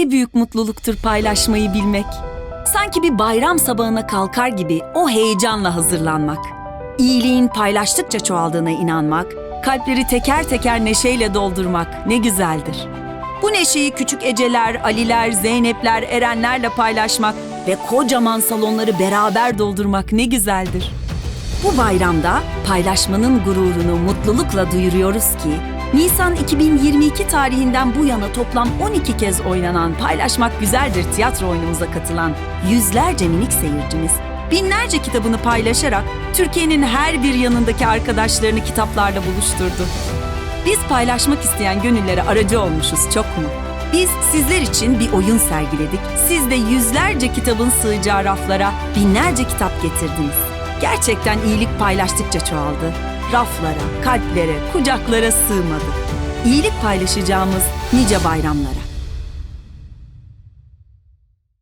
Ne büyük mutluluktur paylaşmayı bilmek. Sanki bir bayram sabahına kalkar gibi o heyecanla hazırlanmak. İyiliğin paylaştıkça çoğaldığına inanmak, kalpleri teker teker neşeyle doldurmak ne güzeldir. Bu neşeyi küçük Eceler, Aliler, Zeynepler, Erenlerle paylaşmak ve kocaman salonları beraber doldurmak ne güzeldir. Bu bayramda paylaşmanın gururunu mutlulukla duyuruyoruz ki Nisan 2022 tarihinden bu yana toplam 12 kez oynanan Paylaşmak Güzeldir tiyatro oyunumuza katılan yüzlerce minik seyircimiz binlerce kitabını paylaşarak Türkiye'nin her bir yanındaki arkadaşlarını kitaplarla buluşturdu. Biz paylaşmak isteyen gönüllere aracı olmuşuz çok mu? Biz sizler için bir oyun sergiledik. Siz de yüzlerce kitabın sığacağı raflara binlerce kitap getirdiniz. Gerçekten iyilik paylaştıkça çoğaldı. Raflara, kalplere, kucaklara sığmadı. İyilik paylaşacağımız nice bayramlara.